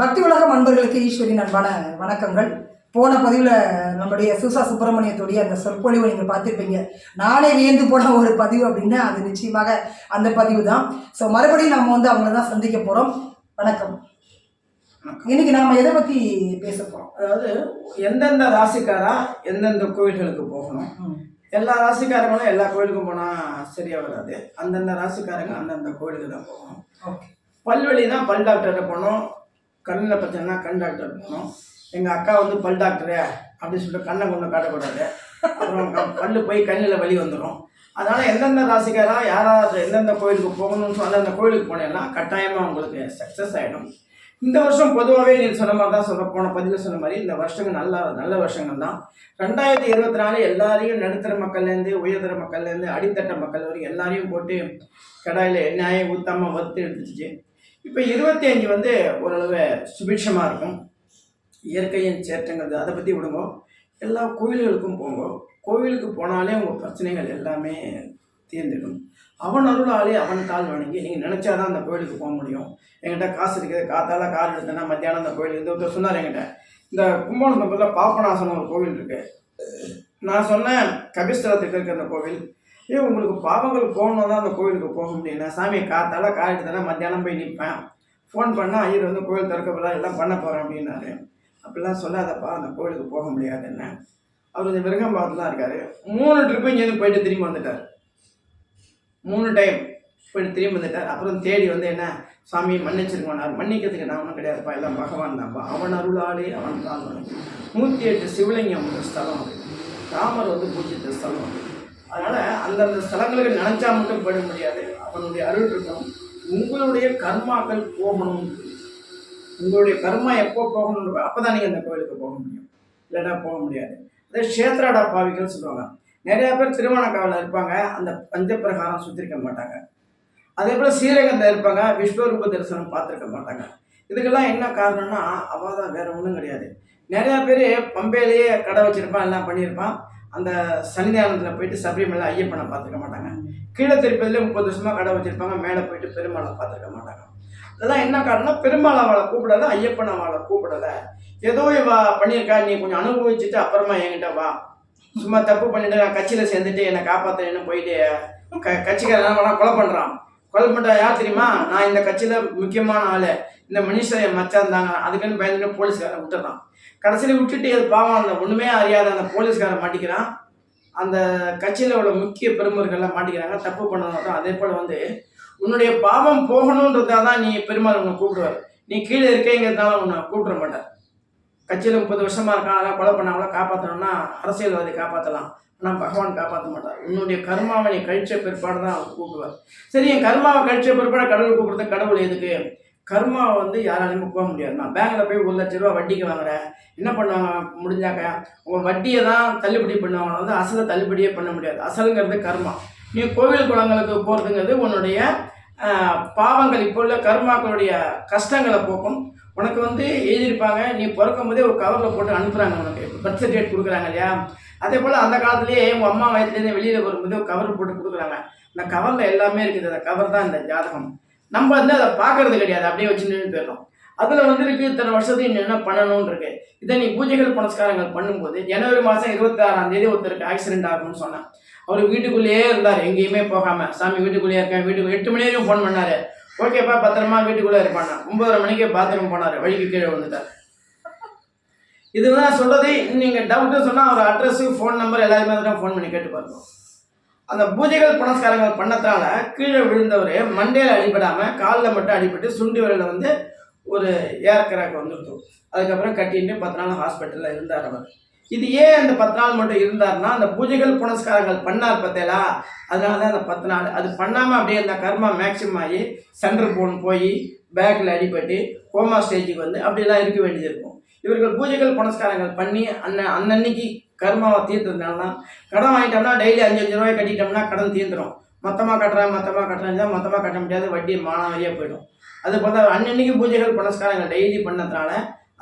பக்தி உலகம் அன்பர்களுக்கு ஈஸ்வரின் அன்பான வணக்கங்கள். போன பதிவில் நம்முடைய சுசா சுப்பிரமணியத்துடைய அந்த சொற்பொழிவை நீங்கள் பார்த்துருப்பீங்க. நானே வியந்து போன ஒரு பதிவு அப்படின்னா அது நிச்சயமாக அந்த பதிவு தான். ஸோ மறுபடியும் நம்ம வந்து அவங்கள தான் சந்திக்க போகிறோம் வணக்கம். இன்னைக்கு நாம் எதை பற்றி பேச போகிறோம் அதாவது எந்தெந்த ராசிக்காரா எந்தெந்த கோயில்களுக்கு போகணும்? எல்லா ராசிக்காரங்களும் எல்லா கோயிலுக்கும் போனால் சரியாக வராது. அந்தந்த ராசிக்காரங்க அந்தந்த கோயிலுக்கு தான் போகணும். ஓகே. பல்வெளி தான் பல் டாக்டர்கிட்ட போகணும். கண்ணில் பிரச்சனைனா கண் டாக்டர் போகணும். எங்கள் அக்கா வந்து பல் டாக்டரு அப்படின்னு சொல்லிட்டு கண்ணை கொண்டு காட்டக்கூடாது. அப்புறம் பல் போய் கண்ணில் வலி வந்துடும் அதனால் எந்தெந்த ராசிக்காராக யாராவது எந்தெந்த கோயிலுக்கு போகணும்னு சொல்லி அந்தந்த கோயிலுக்கு போனேன்னா கட்டாயமாக உங்களுக்கு சக்ஸஸ் ஆகிடும் இந்த வருஷம் பொதுவாகவே நீங்கள் சொன்ன மாதிரி தான் சொல்ல போன பதிவில் சொன்ன மாதிரி இந்த வருஷங்கள் நல்ல நல்ல வருஷங்கள் தான். ரெண்டாயிரத்தி இருபத்தி நாலு எல்லாரையும் நடுத்தர மக்கள்லேருந்து உயர்தர மக்கள்லேருந்து அடித்தட்ட மக்கள் வரைக்கும் எல்லாரையும் போட்டு கடாயில் எண்ணெயை ஊற்றாமல் வறுத்து எடுத்துச்சு இப்போ இருபத்தி அஞ்சு வந்து ஓரளவு சுபிட்சமாக இருக்கும். இயற்கையின் சேற்றங்கிறது அதை பற்றி விடுங்க. எல்லா கோயில்களுக்கும் போங்க. கோவிலுக்கு போனாலே உங்கள் பிரச்சனைகள் எல்லாமே தீர்ந்துடும். அவன் அருளாலே அவன் கால் வணங்கி நீங்கள் நினச்சாதான் அந்த கோயிலுக்கு போக முடியும். என்கிட்ட காசு இருக்குது காத்தால கார் எடுத்தேன்னா மத்தியானம் அந்த கோயில் இந்த ஒருத்தர் சொன்னார் என்கிட்ட. இந்த கும்பகோணம் பக்கத்தில் பாப்பநாசன் ஒரு கோவில் இருக்குது நான் சொன்னேன் கபிஸ்தலத்துக்கு இருக்க அந்த கோவில். ஏன் உங்களுக்கு பாவங்கள் போகணும் தான் அந்த கோவிலுக்கு போக முடியும். நான் சாமி காத்தால கார் எடுத்தேன்னா மத்தியானம் போய் நிற்பேன் ஃபோன் பண்ணால் ஐயர் வந்து கோவில் திறக்கப்படா எல்லாம் பண்ண போகிறேன் அப்படின்னாரு. அப்படிலாம் சொல்லாதப்பா அந்த கோவிலுக்கு போக முடியாதுன்னு அவர் இந்த விருகம்பாவத்தில் தான் இருக்கார். மூணு ட்ரிப்பு இங்கேருந்து போயிட்டு திரும்பி வந்துட்டார். மூணு டைம் போயிட்டு திரும்பி வந்துட்டார். அப்புறம் தேடி வந்து என்ன? சாமி மன்னிச்சிருக்கோனார் மன்னிக்கிறதுக்கு நான் ஒன்றும் கிடையாதுப்பா எல்லாம் பகவான் தான்ப்பா. அவன் அருளாளே அவன் தான். நூற்றி எட்டு சிவலிங்கம் ஸ்தலம் அது. ராமர் வந்து பூஜித்த ஸ்தலம் அது. அதனால் அந்தந்த ஸ்தலங்களுக்கு நினச்சா மட்டும் போயிட முடியாது. அவனுடைய அருள் இருக்கணும். உங்களுடைய கர்மாக்கள் போகணும். உங்களுடைய கர்மா எப்போ போகணும் அப்போ தான் நீங்கள் அந்த கோயிலுக்கு போக முடியும். இல்லைன்னா போக முடியாது. அதே க்ஷேத்ராடா பாவிகள் சொல்லுவாங்க. நிறையா பேர் திருமண காவலில் இருப்பாங்க. அந்த பஞ்சப்பிரகாரம் சுற்றிருக்க மாட்டாங்க. அதே போல் ஸ்ரீரங்கத்தில் இருப்பாங்க. விஸ்வரூப தரிசனம் பார்த்துருக்க மாட்டாங்க. இதுக்கெல்லாம் என்ன காரணம்னா அவள் தான் வேறு ஒன்றும் கிடையாது. நிறையா பேர் பம்பையிலேயே கடை வச்சுருப்பான் எல்லாம் பண்ணியிருப்பான். அந்த சன்னிதானத்தில் போயிட்டு சபரிமலை ஐயப்பனை பார்த்துக்க மாட்டாங்க. கீழே திருப்பதிலே முப்பது வருஷமாக கடை வச்சுருப்பாங்க மேலே போயிட்டு பெருமாளை பார்த்துருக்க மாட்டாங்க. இதெல்லாம் என்ன காரணம் பெருமாள் அவளை கூப்பிடலை ஐயப்பன் அவளை கூப்பிடலை. ஏதோ இவ பண்ணியிருக்கா நீ கொஞ்சம் அனுபவிச்சுட்டு அப்புறமா என்கிட்ட வா. சும்மா தப்பு பண்ணிட்டு நான் கட்சியில் சேர்ந்துட்டு என்னை காப்பாற்றுறேன்னு போயிட்டு க கட்சிக்காரன் என்ன கொலை பண்ணுறான் கொலை பண்ணுறா யார் தெரியுமா? நான் இந்த கட்சியில் முக்கியமான ஆள். இந்த மனுஷன் என் மச்சான் இருந்தாங்க அதுக்குன்னு பயந்துட்டு போலீஸ்காரன் விட்டுறான். கடைசியில் விட்டுட்டு அது பாவம் அந்த ஒன்றுமே அறியாத அந்த போலீஸ்காரன் மாட்டிக்கிறான். அந்த கட்சியில் உள்ள முக்கிய பெருமர்கள்லாம் மாட்டிக்கிறாங்க. தப்பு பண்ணணும் அதே போல் வந்து உன்னுடைய பாவம் போகணுன்றதா தான் நீ பெருமாள் உன்னை கூப்பிடுவார். நீ கீழே இருக்கேங்கிறதுனால உன்னை கூப்பிட மாட்டார். கட்சியில் முப்பது வருஷமாக இருக்கான் அதெல்லாம் கொலை பண்ணாங்களா காப்பாற்றணும்னா அரசியல்வாதி காப்பாற்றலாம் ஆனால் பகவான் காப்பாற்ற மாட்டார். உன்னுடைய கர்மாவை நீ கழிச்ச பிற்பாடு தான் அவர் கூப்பிடுவார். சரி என் கர்மாவை கழிச்ச பிற்பாடு கடவுள் கூப்பிடுறது கடவுள் எதுக்கு? கர்மாவை வந்து யாராலையுமே போக முடியாது நான் பேங்க்கில் போய் ஒரு லட்ச ரூபா வட்டிக்கு வாங்குறேன். என்ன பண்ணுவாங்க முடிஞ்சாக்க உங்கள் வட்டியை தான் தள்ளுபடி பண்ணுவாங்க. வந்து அசலை தள்ளுபடியே பண்ண முடியாது. அசலுங்கிறது கர்மா. நீ கோவில் குளங்களுக்கு போகிறதுங்கிறது உன்னுடைய பாவங்கள் இப்போ உள்ள கர்மாக்களுடைய கஷ்டங்களை போக்கும். உனக்கு வந்து எழுதியிருப்பாங்க நீ பிறக்கும் போதே ஒரு கவரில் போட்டு அனுப்புகிறாங்க உனக்கு. பர்த் சர்டிஃபிகேட் கொடுக்குறாங்க இல்லையா? அதே போல் அந்த காலத்துலேயே உங்கள் அம்மா வயசுலேருந்து வெளியில் வரும்போது ஒரு கவர் போட்டு கொடுக்குறாங்க. அந்த கவரில் எல்லாமே இருக்குது. அந்த கவர் தான் இந்த ஜாதகம். நம்ம வந்து அதை பார்க்கறது கிடையாது. அப்படியே வச்சு நின்று போயிடலாம் அதில் வந்துருக்கு இத்தனை வருஷத்துக்கு நீ என்ன பண்ணணும்னு இருக்கு இதை நீ பூஜைகள் புனஸ்காரங்கள் பண்ணும்போது ஜனவரி மாதம் இருபத்தி ஆறாம் தேதி ஒருத்தருக்கு ஆக்சிடென்ட் ஆகும்னு சொன்னேன் அவர் வீட்டுக்குள்ளேயே இருந்தார் எங்கேயுமே போகாமல் சாமி வீட்டுக்குள்ளேயே இருக்கேன் வீட்டுக்கு எட்டு மணி வரைக்கும் ஃபோன் பண்ணாரு. ஓகேப்பா பத்திரமா வீட்டுக்குள்ளே இருப்பாங்க ஒன்பதரை மணிக்கே பாத்ரூம் போனார் வழிக்கு கீழே வந்துட்டார் இதுதான் சொல்றது நீங்கள் டவுட்டு சொன்னால் அவர் அட்ரஸு ஃபோன் நம்பர் எல்லாருமே தான் ஃபோன் பண்ணி கேட்டு பாருங்க அந்த பூஜைகள் புனஸ்காரங்கள் பண்ணத்தால கீழே விழுந்தவர் மண்டையில் அடிபடாமல் காலில் மட்டும் அடிபட்டு சுண்டி வரையில் வந்து ஒரு ஏர் கிராக் அதுக்கப்புறம் கட்டிட்டு பத்து நாள் ஹாஸ்பிட்டலில் இருந்தார் அவர். இது ஏன் அந்த பத்து நாள் மட்டும் இருந்தார்னா அந்த பூஜைகள் புனஸ்காரங்கள் பண்ணார் பார்த்தேலா? அதனால தான் அந்த பத்து நாள். அது பண்ணாமல் அப்படியே அந்த கர்மா மேக்சிமம் ஆகி சென்டர் போன் போய் பேக்கில் அடிபட்டு கோமா ஸ்டேஜுக்கு வந்து அப்படிலாம் இருக்க வேண்டியது இருக்கும். இவர்கள் பூஜைகள் புனஸ்காரங்கள் பண்ணி அன்ன அன்னன்னைக்கு கர்மாவை தீர்த்ததுனால கடன் வாங்கிட்டோம்னா டெய்லி அஞ்சு அஞ்சு ரூபாய் கட்டிட்டோம்னா கடன் தீர்ந்துடும் மொத்தமாக கட்டுறேன் மொத்தமாக கட்டுறேன் தான் மொத்தமாக கட்ட முடியாது வட்டி மானாவரியாக போயிடும். அது பார்த்தா அன்னன்னைக்கு பூஜைகள் புனஸ்காரங்கள் டெய்லி பண்ணதுனால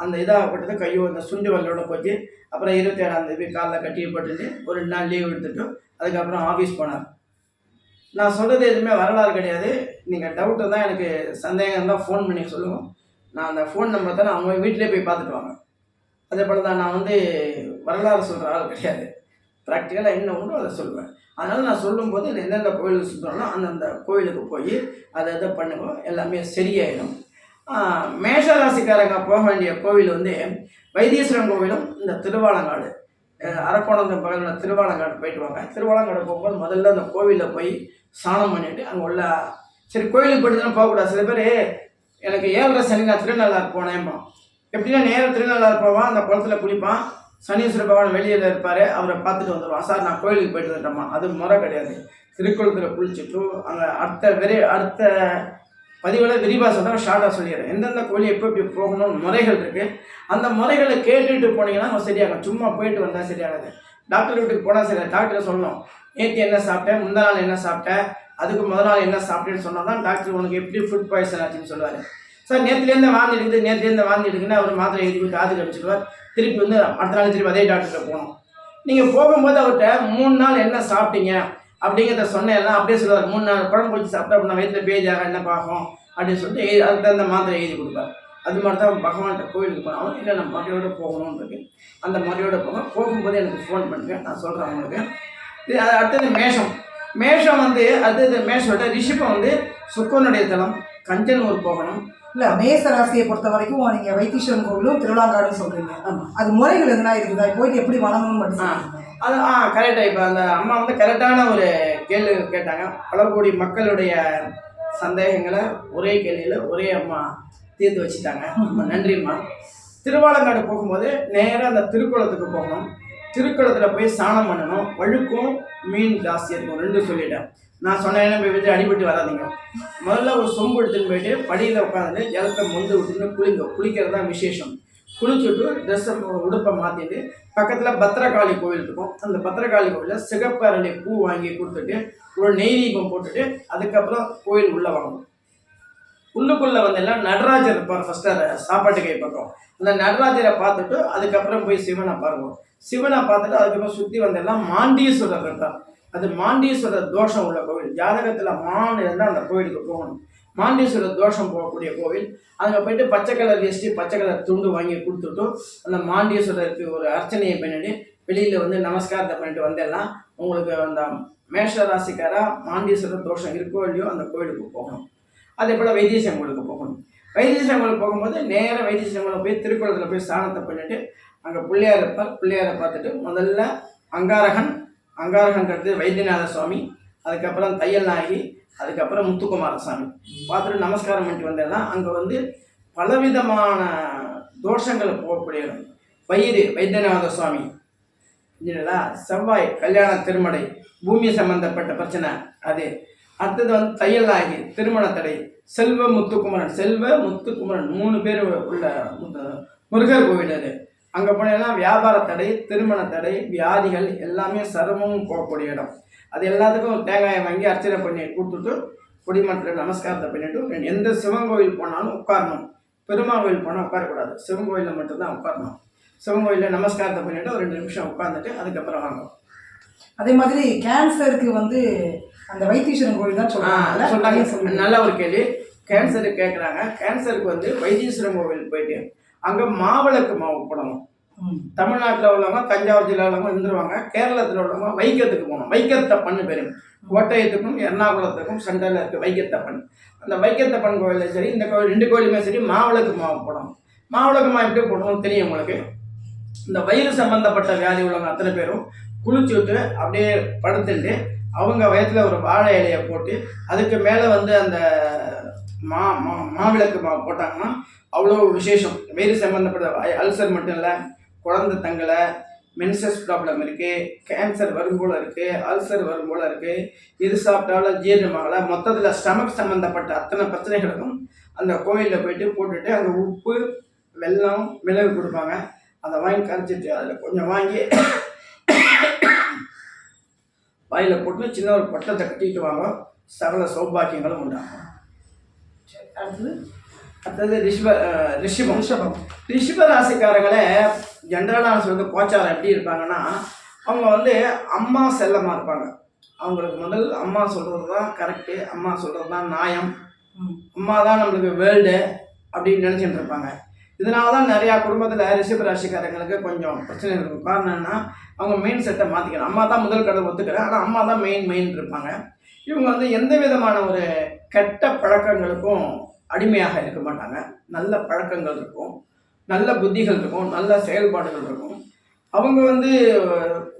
அந்த இதாகப்பட்டது கையோ அந்த சுண்டு வல்லோட போச்சு அப்புறம் இருபத்தி ஏழாம் தேதி காலைல கட்டி போட்டுட்டு ஒரு ரெண்டு நாள் லீவ் எடுத்துட்டு அதுக்கப்புறம் ஆஃபீஸ் போனார். நான் சொல்கிறது எதுவுமே வரலாறு கிடையாது. நீங்கள் டவுட்டு தான் எனக்கு சந்தேகம் தான் ஃபோன் பண்ணி சொல்லுவோம் நான் அந்த ஃபோன் நம்பர் தான் அவங்க வீட்டிலே போய் பார்த்துட்டு வாங்க. அதே போல் தான் நான் வந்து வரலாறு சொல்கிற ஆள் கிடையாது. ப்ராக்டிக்கலாக என்ன உண்டோ அதை சொல்லுவேன் அதனால் நான் சொல்லும்போது நான் எந்தெந்த கோயிலுக்கு சுற்றுறோனோ அந்தந்த கோயிலுக்கு போய் அதை இதை பண்ணுவோம் எல்லாமே சரியாயிடும். மேஷராசிக்காரங்க ராசிக்காரங்க போக வேண்டிய கோவில் வந்து வைத்தீஸ்வரன் கோவிலும் இந்த திருவாலங்காடு. அஹ் அரக்கோணம் பக்கத்தில் திருவாலங்காடு போயிட்டு வாங்க. திருவாலங்காடு போகும்போது முதல்ல அந்த கோவிலில் போய் ஸ்நானம் பண்ணிவிட்டு அங்கே உள்ள சரி கோயிலுக்கு போயிட்டு தான் போகக்கூடாது. சில பேர் எனக்கு ஏழரை சனி நான் திருநள்ளாறு போனேன்மா எப்படின்னா நேரம் திருநள்ளாறு போவான் அந்த குளத்துல குளிப்பான். சனீஸ்வர பகவான் வெளியில் இருப்பார் அவரை பார்த்துட்டு வந்துடுவான் சார் நான் கோயிலுக்கு போயிட்டு வந்துட்டேம்மா அது முறை கிடையாது. திருக்குளத்தில் குளிச்சுட்டு அங்கே அடுத்த விரை அடுத்த பதிவில் விரிவாக சொல்கிறேன் ஷார்ட்டாக சொல்லிடுறேன். எந்தெந்த கோயில் எப்போ எப்படி போகணும்னு முறைகள் இருக்குது அந்த முறைகளை கேட்டுட்டு போனீங்கன்னா அவங்க சரியாகும். சும்மா போயிட்டு வந்தால் சரியாகாது. டாக்டர் வீட்டுக்கு போனால் சரி டாக்டர் சொல்லணும். நேற்று என்ன சாப்பிட்டேன் முந்தா நாள் என்ன சாப்பிட்டேன் அதுக்கு முதல் நாள் என்ன சாப்பிட்டேன்னு சொன்னால் தான் டாக்டர் உனக்கு எப்படி ஃபுட் பாய்சன் ஆச்சுன்னு சொல்லுவார். சார் நேற்றுலேருந்து வாந்தி எடுக்குது நேற்றுலேருந்து வாந்தி எடுக்குன்னு அவர் மாத்திரை எழுதி காது கடிச்சிடுவார் திருப்பி வந்து அடுத்த நாள் திருப்பி அதே டாக்டர்கிட்ட போகணும். நீங்கள் போகும்போது அவர்கிட்ட மூணு நாள் என்ன சாப்பிட்டீங்க அப்படிங்கிறத சொன்னேன்னா அப்படியே சொல்லுவார். மூணு நாள் குழம்பு வச்சு சாப்பிட்டா அப்படின்னா வயிற்றில் பேஜாக என்ன பார்க்கும் அப்படின்னு சொல்லிட்டு அதுக்கு தகுந்த மாத்திரை எழுதி கொடுப்பார். அது மாதிரி தான் பகவான்கிட்ட கோயிலுக்கு போனாலும் இல்லை நம்ம முறையோட போகணுன்றது அந்த முறையோட போக போகும்போது எனக்கு ஃபோன் பண்ணுங்க. நான் சொல்கிறேன் அவங்களுக்கு இது அடுத்தது மேஷம். மேஷம் வந்து அடுத்தது மேஷோட ரிஷிப்பம் வந்து சுக்கனுடைய தலம். கஞ்சனூர் போகணும். இல்ல மேச ராசியை பொறுத்த வரைக்கும் நீங்க வைத்தீஸ்வரன் கோவிலும் திருவிழாங்காடுன்னு சொல்றீங்க. ஆமாம் அது முறைகள் எதுனா இருக்குதா? போயிட்டு எப்படி வணங்கணும்னு மட்டும். அது ஆ கரெக்டாக இப்போ அந்த அம்மா வந்து கரெக்டான ஒரு கேள்வி கேட்டாங்க. பல கோடி மக்களுடைய சந்தேகங்களை ஒரே கேள்வியில் ஒரே அம்மா தீர்த்து வச்சுட்டாங்க. ரொம்ப நன்றிம்மா. திருவாலங்காடு போகும்போது நேராக அந்த திருக்குளத்துக்கு போகணும். திருக்குளத்தில் போய் ஸ்நானம் பண்ணணும். வழுக்கும் மீன் ஜாஸ்தி இருக்கும். ரெண்டும் சொல்லிட்டேன். நான் சொன்னேன்னா போய் விட்டு அடிபட்டு வராதிங்க. முதல்ல ஒரு சொம்பு எடுத்துன்னு போயிட்டு படியில் உட்காந்துட்டு ஜலத்தை மொந்து விட்டுன்னு குளிங்க. குளிக்கிறது தான் விசேஷம். குளிச்சுட்டு ட்ரெஸ்ஸை உடுப்பை மாற்றிட்டு பக்கத்தில் பத்திரகாளி கோவில் இருக்கும். அந்த பத்திரகாளி கோவிலில் சிகப்பரளி பூ வாங்கி கொடுத்துட்டு ஒரு நெய் தீபம் போட்டுட்டு அதுக்கப்புறம் கோயில் உள்ளே வாங்கணும். உள்ளுக்குள்ளே வந்தெல்லாம் நடராஜர் இருப்பார் ஃபஸ்ட்டு சாப்பாட்டு கை பக்கம். அந்த நடராஜரை பார்த்துட்டு அதுக்கப்புறம் போய் சிவனை பாருங்க சிவனை பார்த்துட்டு அதுக்கப்புறம் சுற்றி வந்தெல்லாம் மாண்டீஸ்வரர் இருக்கார். அது மாண்டீஸ்வரர் தோஷம் உள்ள கோவில். ஜாதகத்தில் மான் இருந்தால் அந்த கோவிலுக்கு போகணும். மாண்டீஸ்வரர் தோஷம் போகக்கூடிய கோவில். அங்கே போயிட்டு பச்சை கலர் வேஷ்டி பச்சை கலர் துண்டு வாங்கி கொடுத்துட்டு அந்த மாண்டீஸ்வரருக்கு ஒரு அர்ச்சனையை பண்ணிட்டு வெளியில் வந்து நமஸ்காரத்தை பண்ணிட்டு வந்தெல்லாம் உங்களுக்கு அந்த மேஷ ராசிக்காராக மாண்டீஸ்வரர் தோஷம் இருக்கோ இல்லையோ அந்த கோவிலுக்கு போகணும். அதே போல் வைத்தீஸ்வரன் கோவிலுக்கு போகணும். வைத்தீஸ்வரன் கோவிலுக்கு போகும்போது நேராக வைத்தீஸ்வரன் கோவில் போய் திருக்குளத்தில் போய் ஸ்நானத்தை பண்ணிட்டு அங்கே பிள்ளையார் இருப்பார் பிள்ளையாரை பார்த்துட்டு முதல்ல அங்காரகன் அங்காரகங்கிறது வைத்தியநாத சுவாமி அதுக்கப்புறம் தையல் நாயகி அதுக்கப்புறம் முத்துக்குமாரசாமி பார்த்துட்டு நமஸ்காரம் பண்ணிட்டு வந்தேன்னா அங்கே வந்து பலவிதமான தோஷங்கள் போகக்கூடிய பயிறு வயிறு வைத்தியநாத சுவாமி இல்லைங்களா செவ்வாய் கல்யாண திருமடை பூமி சம்பந்தப்பட்ட பிரச்சனை அது. அடுத்தது வந்து தையல் நாயகி திருமண தடை செல்வ முத்துக்குமரன் செல்வ முத்துக்குமரன் மூணு பேர் உள்ள முருகர் கோவில் அது. அங்கே போனீங்கன்னா வியாபார தடை திருமண தடை வியாதிகள் எல்லாமே சர்வமும் போகக்கூடிய இடம். அது எல்லாத்துக்கும் தேங்காயை வாங்கி அர்ச்சனை பண்ணி கொடுத்துட்டு குடிமட்டில் நமஸ்காரத்தை பண்ணிட்டு எந்த சிவன் கோவில் போனாலும் உட்காரணும். பெருமாள் கோவில் போனால் உட்காரக்கூடாது. சிவன் கோயிலில் மட்டும்தான் உட்காரணும். சிவன் கோயிலில் நமஸ்காரத்தை பண்ணிட்டு ஒரு ரெண்டு நிமிஷம் உட்காந்துட்டு அதுக்கப்புறம் வாங்க. அதே மாதிரி கேன்சருக்கு வந்து அந்த வைத்தீஸ்வரன் கோவில் தான் சொன்னாங்க சொல்லுங்க. நல்ல ஒரு கேள்வி. கேன்சருக்கு கேட்குறாங்க கேன்சருக்கு வந்து வைத்தீஸ்வரன் கோவில் போயிட்டு அங்கே மாவிளக்கு மாவு போடணும். தமிழ்நாட்டில் உள்ளவங்க தஞ்சாவூர் ஜில்லாவில் உள்ளவங்க இருந்துருவாங்க. கேரளத்தில் உள்ளவங்க வைக்கத்துக்கு போகணும். வைக்கத்தப்பன்னு பேர் கோட்டயத்துக்கும் எர்ணாகுளத்துக்கும் சென்ட்ரலில் இருக்குது வைக்கத்தப்பன் அந்த வைக்கத்தப்பன் கோவிலில் சரி இந்த கோவில் ரெண்டு கோயிலுமே சரி மாவிளக்கு மாவு போடணும். மாவிளக்கு மாவு எப்படி போடணும் தெரியும் உங்களுக்கு? இந்த வயிறு சம்பந்தப்பட்ட வியாதி உள்ளவங்க அத்தனை பேரும் குளிச்சு விட்டு அப்படியே படுத்துட்டு அவங்க வயத்தில் ஒரு வாழை இலையை போட்டு அதுக்கு மேலே வந்து அந்த மா மா மாவிளக்கு மா போட்டாங்கன்னா அவ்வளோ விசேஷம். வயிறு சம்மந்தப்பட்ட அல்சர் மட்டும் இல்லை குழந்தை தங்கலை மென்சஸ் ப்ராப்ளம் இருக்குது கேன்சர் வரும் போல் இருக்குது அல்சர் வரும் போல் இருக்குது இது சாப்பிட்டாலும் ஜீரணமாகலை மொத்தத்தில் ஸ்டமக் சம்மந்தப்பட்ட அத்தனை பிரச்சனைகளுக்கும் அந்த கோயிலில் போயிட்டு போட்டுட்டு அங்கே உப்பு வெல்லம் மிளகு கொடுப்பாங்க. அதை வாங்கி கரைச்சிட்டு அதில் கொஞ்சம் வாங்கி வாயில் போட்டு சின்ன ஒரு பட்டத்தை கட்டிட்டு வாங்க. சகல சௌபாக்கியங்களும் உண்டாகும். சரி, அடுத்தது? அடுத்தது ரிஷப ரிஷபம். ரிஷபம். ரிஷப ராசிக்காரங்களே ஜென்ரலாக சொல்றது கோச்சாரம் எப்படி இருப்பாங்கன்னா அவங்க வந்து அம்மா செல்லமாக இருப்பாங்க. அவங்களுக்கு முதல் அம்மா சொல்கிறது தான் கரெக்டு அம்மா சொல்கிறது தான் நியாயம். அம்மா தான் நம்மளுக்கு வேர்ல்டு அப்படின்னு நினச்சிட்டு இருப்பாங்க. இதனால தான் நிறையா குடும்பத்தில் ரிஷப ராசிக்காரங்களுக்கு கொஞ்சம் பிரச்சனை இருக்கும். காரணம் என்ன அவங்க மெயின் செட்டை மாற்றிக்கணும் அம்மா தான் முதல் கடை ஒத்துக்கிறேன் ஆனால் அம்மா தான் மெயின் மெயின் இருப்பாங்க. இவங்க வந்து எந்த விதமான ஒரு கெட்ட பழக்கங்களுக்கும் அடிமையாக இருக்க மாட்டாங்க. நல்ல பழக்கங்கள் இருக்கும். நல்ல புத்திகள் இருக்கும். நல்ல செயல்பாடுகள் இருக்கும். அவங்க வந்து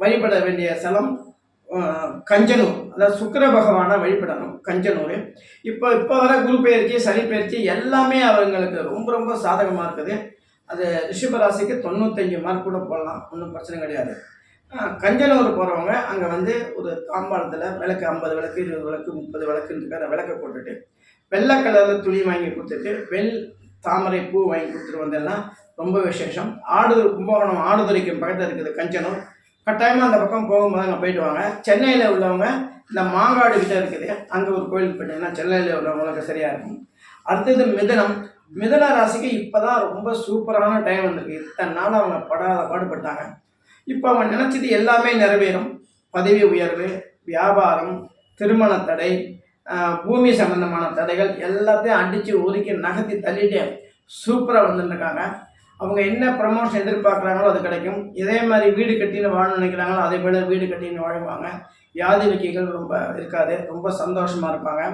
வழிபட வேண்டிய ஸ்தலம் கஞ்சனூர் அதாவது சுக்கர பகவானை வழிபடணும் கஞ்சனூர். இப்போ இப்போ வர குரு பயிற்சி சனி பயிற்சி எல்லாமே அவங்களுக்கு ரொம்ப ரொம்ப சாதகமாக இருக்குது. அது ரிஷபராசிக்கு தொண்ணூத்தஞ்சு மார்க் கூட போடலாம் ஒன்றும் பிரச்சனை கிடையாது. கஞ்சனூர் போகிறவங்க அங்கே வந்து ஒரு தாம்பாளத்தில் விளக்கு ஐம்பது விளக்கு இருபது விளக்கு முப்பது விளக்குன்னு அந்த விளக்கை போட்டுட்டு வெள்ளை கலரில் துணி வாங்கி கொடுத்துட்டு வெள் தாமரை பூ வாங்கி கொடுத்துட்டு வந்தெல்லாம் ரொம்ப விசேஷம். ஆடுதுறை கும்பகோணம் ஆடுதுறைக்கு பக்கத்தில் இருக்குது கஞ்சனூர். கட்டாயமாக அந்த பக்கம் போகும்போது அங்கே போயிட்டு வாங்க. சென்னையில் உள்ளவங்க இந்த மாங்காடு கிட்டே இருக்குது. அங்கே ஒரு கோயிலுக்கு போயிட்டீங்கன்னா சென்னையில் உள்ளவங்களுக்கு சரியாக இருக்கும். அடுத்தது மிதனம். மிதன ராசிக்கு இப்போ தான் ரொம்ப சூப்பரான டைம் வந்திருக்கு. இத்தனை நாள் அவங்க படாத பாடுபட்டாங்க. இப்போ அவங்க நினச்சது எல்லாமே நிறைவேறும். பதவி உயர்வு வியாபாரம் திருமண தடை பூமி சம்பந்தமான தடைகள் எல்லாத்தையும் அடித்து ஒதுக்கி நகர்த்தி தள்ளிட்டு சூப்பராக வந்துருக்காங்க அவங்க என்ன ப்ரமோஷன் எதிர்பார்க்குறாங்களோ அது கிடைக்கும். இதே மாதிரி வீடு கட்டின்னு வாழணும்னு நினைக்கிறாங்களோ அதே போல வீடு கட்டின்னு வாழ்வாங்க. வியாதி வைக்கைகள் ரொம்ப இருக்காது. ரொம்ப சந்தோஷமாக இருப்பாங்க.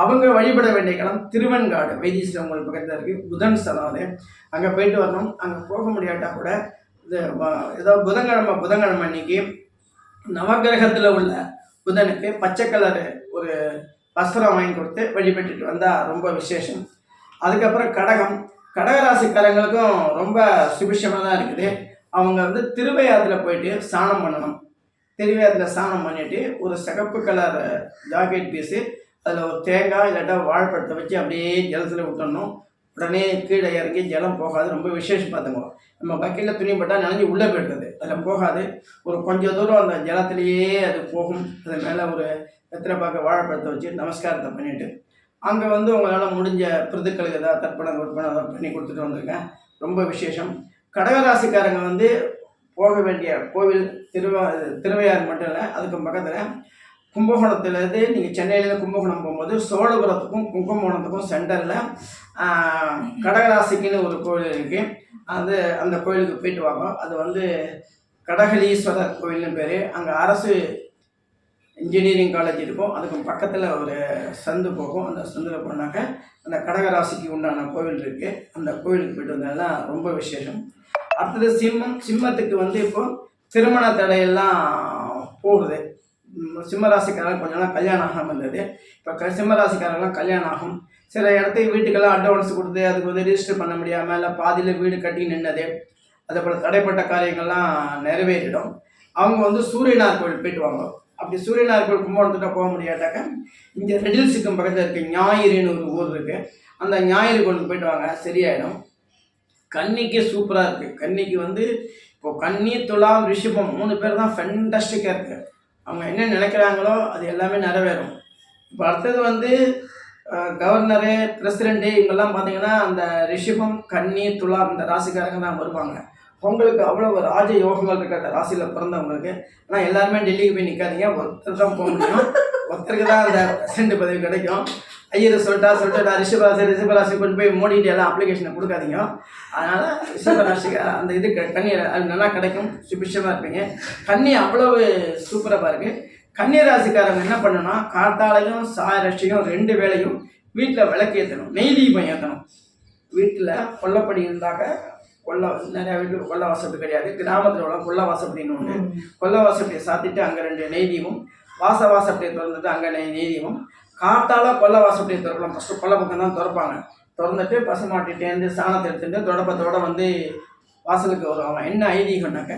அவங்க வழிபட வேண்டிய இடம் திருவெண்காடு. வைத்தீஸ்வரன் உங்களுக்கு பக்கத்தில் இருக்குது புதன் ஸ்தலம் அது. அங்கே போயிட்டு வரணும். அங்கே போக முடியாட்டா கூட இது ஏதோ புதன்கிழமை புதன்கிழமை அன்னைக்கு நவகிரகத்தில் உள்ள புதனுக்கு பச்சை கலரு ஒரு வஸ்திரம் வாங்கி கொடுத்து வழிபட்டுட்டு வந்தால் ரொம்ப விசேஷம். அதுக்கப்புறம் கடகம். கடகராசிக்காரங்களுக்கும் ரொம்ப சுபிஷமாக தான் இருக்குது. அவங்க வந்து திருவையாத்தில் போயிட்டு ஸ்நானம் பண்ணணும். திருவையாத்தில் ஸ்நானம் பண்ணிட்டு ஒரு சிகப்பு கலர் ஜாக்கெட் பீஸு அதில் ஒரு தேங்காய் இல்லாட்டா வாழைப்பழத்தை வச்சு அப்படியே ஜலத்தில் விட்டுடணும் உடனே கீழே இறங்கி ஜலம் போகாது. ரொம்ப விசேஷம் பார்த்துங்க நம்ம பக்கெட்டில் துணி பட்டால் நினைஞ்சு உள்ளே போயிடுறது. அதில் போகாது. ஒரு கொஞ்சம் தூரம் அந்த ஜலத்திலேயே அது போகும். அது மேலே ஒரு வெத்தலை பார்க்க வாழைப்பழத்தை வச்சு நமஸ்காரத்தை பண்ணிவிட்டு அங்கே வந்து உங்களால் முடிஞ்ச பிரதுக்களுக்கு ஏதாவது தற்பனை விற்பனை ஏதாவது பண்ணி கொடுத்துட்டு வந்திருக்கேன். ரொம்ப விசேஷம். கடகராசிக்காரங்க வந்து போக வேண்டிய கோவில் திருவா திருவையாறு மட்டும் இல்லை அதுக்கு பக்கத்தில் கும்பகோணத்துலேருந்து நீங்கள் சென்னையிலேருந்து கும்பகோணம் போகும்போது சோழபுரத்துக்கும் கும்பகோணத்துக்கும் சென்டரில் கடகராசிக்குன்னு ஒரு கோவில் இருக்குது அது அந்த கோயிலுக்கு போயிட்டு வாங்க. அது வந்து கடகலீஸ்வரர் கோயில்னு பேர். அங்கே அரசு இன்ஜினியரிங் காலேஜ் இருக்கும். அதுக்கு பக்கத்தில் ஒரு சந்து போகும். அந்த சந்தில் போனாக்க அந்த கடகராசிக்கு உண்டான கோவில் இருக்குது அந்த கோவிலுக்கு போயிட்டு வந்ததெல்லாம் ரொம்ப விசேஷம். அடுத்தது சிம்மம். சிம்மத்துக்கு வந்து இப்போ திருமண தடையெல்லாம் போகுது. ம், சிம்மராசிக்காரங்க கொஞ்ச நாள் கல்யாணம் ஆகாமல் இருந்தது. இப்போ க சிம்மராசிக்காரங்களாம் கல்யாணம் ஆகும். சில இடத்துக்கு வீட்டுக்கெல்லாம் அட்வான்ஸ் கொடுத்து அதுக்கு வந்து ரிஜிஸ்டர் பண்ண முடியாமல் இல்லை பாதியில் வீடு கட்டி நின்னது. அதே போல் தடைப்பட்ட காரியங்கள்லாம் நிறைவேறிடும். அவங்க வந்து சூரியனார் கோவில் போயிட்டு வாங்க. அப்படி சூரியனார்கள் கும்பகோணத்துட்ட போக முடியாட்டாக்க இங்கே ரெடில்ஸுக்கும் பக்கத்தில் இருக்க ஞாயிறுன்னு ஒரு ஊர் இருக்குது அந்த ஞாயிறு கொண்டு போயிட்டு வாங்க சரியாயிடும். கன்னிக்கு சூப்பராக இருக்குது கன்னிக்கு வந்து இப்போ கன்னி துலாம் ரிஷபம் மூணு பேர் தான் ஃபென்டாஸ்டிக்காக இருக்குது அவங்க என்ன நினைக்கிறாங்களோ அது எல்லாமே நிறைவேறும். இப்போ அடுத்தது வந்து கவர்னரு பிரசிடெண்ட்டு இவங்கெல்லாம் பார்த்தீங்கன்னா அந்த ரிஷபம் கன்னி துலாம் இந்த ராசிக்காரங்க தான் வருவாங்க. உங்களுக்கு அவ்வளோ ஒரு ராஜ யோகங்கள் இருக்க அந்த ராசியில் பிறந்தவங்களுக்கு ஆனால் எல்லாருமே டெல்லிக்கு போய் நிற்காதீங்க ஒருத்தர் தான் போக முடியும். ஒருத்தருக்கு தான் அந்த செண்டு பதவி கிடைக்கும். ஐயர் சொல்லிட்டா சொல்லிட்டு நான் ரிஷபராசி ரிஷபராசி கொண்டு போய் மோடிட்டு எல்லாம் அப்ளிகேஷனை கொடுக்காதீங்க. அதனால் ரிஷபராசிக்கு அந்த இது க- அது நல்லா கிடைக்கும். சுபிஷமாக இருப்பீங்க. கண்ணி அவ்வளவு சூப்பராக இருக்கு கன்னி ராசிக்காரங்க என்ன பண்ணணும்னா காத்தாலையும் சாயரட்சியும் ரெண்டு வேலையும் வீட்டில் விளக்கு ஏற்றணும் நெய் தீபம் ஏற்றணும் வீட்டில் கொல்லப்படி இருந்தாக்க கொல்ல நிறையா வீட்டுக்கு கொல்ல வாசப்படி கிடையாது. கிராமத்தில் உள்ள கொல்ல வாசப்படின்னு ஒன்று கொல்ல வாசப்படியை சாத்திட்டு அங்கே ரெண்டு நெய் தீபம் வாச வாசப்படியை திறந்துட்டு அங்கே நெய் நெய் தீபம் காத்தால கொல்ல வாசப்படியை திறக்கலாம் ஃபஸ்ட்டு கொல்ல பக்கம் தான் திறப்பாங்க. திறந்துட்டு பசுமாட்டிட்டேருந்து சாணத்தை எடுத்துட்டு தொடப்பத்தோட வந்து வாசலுக்கு வருவாங்க. என்ன ஐதீகம்னாக்க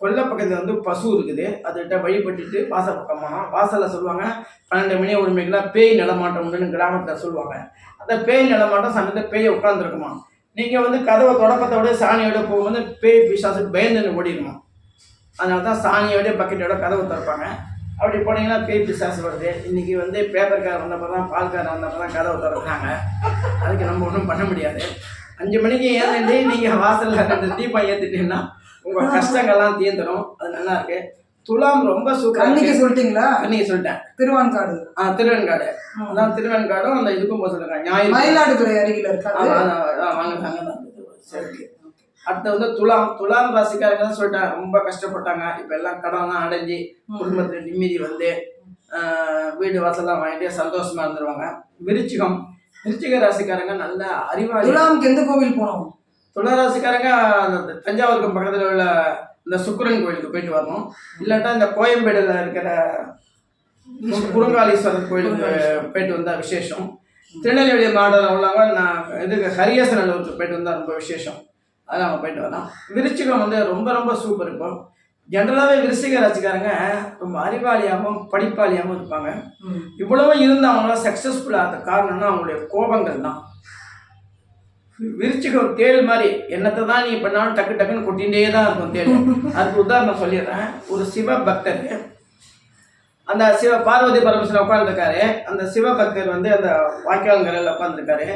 கொல்லை பக்கத்தில் வந்து பசு இருக்குது. அதுகிட்ட வழிபட்டுட்டு வாசல் பக்கம் போனோம் வாசலில் சொல்லுவாங்க பன்னெண்டு மணி ஒரு மணிக்கெல்லாம் பேய் நடமாட்டம் உண்டுன்னு கிராமத்தில் சொல்லுவாங்க. அந்த பேய் நடமாட்டம் சமயத்தில் பேய் உட்காந்துருக்குமா நீங்கள் வந்து கதவை தொடப்பத்தோட சாணியோட போகும்போது பேய் பிசாசு பயந்துன்னு ஓடிடுமா? அதனால தான் சாணியோட பக்கெட்டோட கதவை திறப்பாங்க. அப்படி போனீங்கன்னா பேய் பிசாசு வருது. இன்றைக்கி வந்து பேப்பர்கார் வந்தப்போ தான் பால்கார் வந்தப்போ தான் கதவை திறப்பாங்க அதுக்கு நம்ம ஒன்றும் பண்ண முடியாது. அஞ்சு மணிக்கு ஏறிட்டு நீங்கள் வாசலில் ரெண்டு தீபம் ஏற்றிட்டீங்கன்னா உங்கள் கஷ்டங்கள்லாம் தீர்ந்துடும் அது நல்லாயிருக்கு துலாம் ரொம்ப சூப்பராக கண்ணிக்கு சொல்லிட்டீங்களா? அன்னைக்கு சொல்லிட்டேன். திருவான்காடு. ஆ திருவெண்காடு அதான் திருவெண்காடும் அந்த இதுக்கும் போக சொல்லுங்க. ஞாயிறு. மயிலாடுதுறை அருகில அதான், வாங்க சரி அடுத்து வந்து துலாம் துலாம் ராசிக்காரங்க தான் சொல்லிட்டேன் ரொம்ப கஷ்டப்பட்டாங்க. இப்போ எல்லாம் கடன்லாம் அடைஞ்சு குடும்பத்தில் நிம்மதி வந்து வீடு வாசல்லாம் வாங்கிட்டு சந்தோஷமா இருந்துருவாங்க. விருச்சிகம். விருச்சிக ராசிக்காரங்க நல்ல அறிவாளி. துலாமுக்கு எந்த கோவில் போனோம்? துலா ராசிக்காரங்க அந்த தஞ்சாவூருக்கு பக்கத்தில் உள்ள இந்த சுக்கிரன் கோயிலுக்கு போயிட்டு வரணும். இல்லாட்டா இந்த கோயம்பேடுல இருக்கிற குருங்காலீஸ்வரர் கோயிலுக்கு போயிட்டு வந்தா விசேஷம். திருநெல்வேலி மாவட்டத்தில் உள்ளவங்க நான் இதுக்கு ஹரியசநல்லூருக்கு போயிட்டு வந்தா ரொம்ப விசேஷம். அது அவங்க போயிட்டு வரலாம். விருச்சிகம் வந்து ரொம்ப ரொம்ப சூப்பர் இப்போ. ஜென்ரலாகவே விருச்சிக ராசிக்காரங்க ரொம்ப அறிவாளியாகவும் படிப்பாளியாகவும் இருப்பாங்க. இவ்வளவு இருந்து அவங்களால சக்ஸஸ்ஃபுல் ஆகிற காரணம்னா அவங்களுடைய கோபங்கள் தான் விரிச்சுக்க தேள் மாதிரி என்னத்தை தான் நீ பண்ணாலும் டக்கு டக்குன்னு கொட்டிகிட்டே தான் இருக்கும் தேள். அதுக்கு உதாரணம் சொல்லிடுறேன். ஒரு சிவ பக்தர் அந்த சிவ பார்வதி பரமேஸ்வரன் உட்காந்துருக்காரு அந்த சிவபக்தர் வந்து அந்த வாய்க்கால்கரையில் உட்காந்துருக்காரு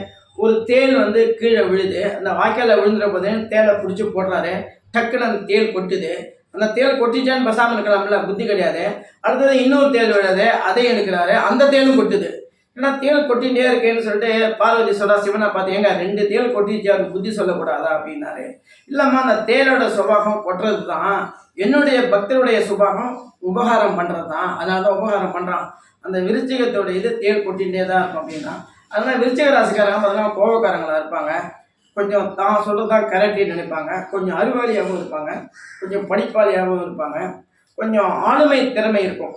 ஒரு தேள் வந்து கீழே விழுது. அந்த வாய்க்காலில் விழுந்துற போது தேலை பிடிச்சி போடுறாரு. டக்குன்னு அந்த தேள் கொட்டுது. அந்த தேள் கொட்டிச்சான்னு பசாமல் இருக்கலாம்ல புத்தி கிடையாது. அடுத்தது இன்னொரு தேள் விழுது. அதையும் எடுக்கிறாரு. அந்த தேளும் கொட்டுது. ஏன்னா தேள் கொட்டிகிட்டே இருக்கேன்னு சொல்லிட்டு பார்வதி சொல்றா சிவனை பார்த்து ஏங்க ரெண்டு தேள் கொட்டிச்சு அவருக்கு புத்தி சொல்லக்கூடாதா? அப்படின்னாரு. இல்லைம்மா அந்த தேளோட சுபாகம் கொட்டுறது தான் என்னுடைய பக்தருடைய சுபாகம் உபகாரம் பண்ணுறது தான் அதனால தான் உபகாரம் பண்ணுறான் அந்த விருச்சிகத்தோட இது தேள் கொட்டிகிட்டே தான் இருக்கும் அப்படின்னா. அதனால் விருச்சிக ராசிக்காரங்க பார்த்தீங்கன்னா கோபக்காரங்களா இருப்பாங்க. கொஞ்சம் தான் சொல்கிறதான் கரெக்டின்னு நினைப்பாங்க. கொஞ்சம் அறிவாளியாகவும் இருப்பாங்க. கொஞ்சம் படிப்பாளியாகவும் இருப்பாங்க. கொஞ்சம் ஆளுமை திறமை இருக்கும்.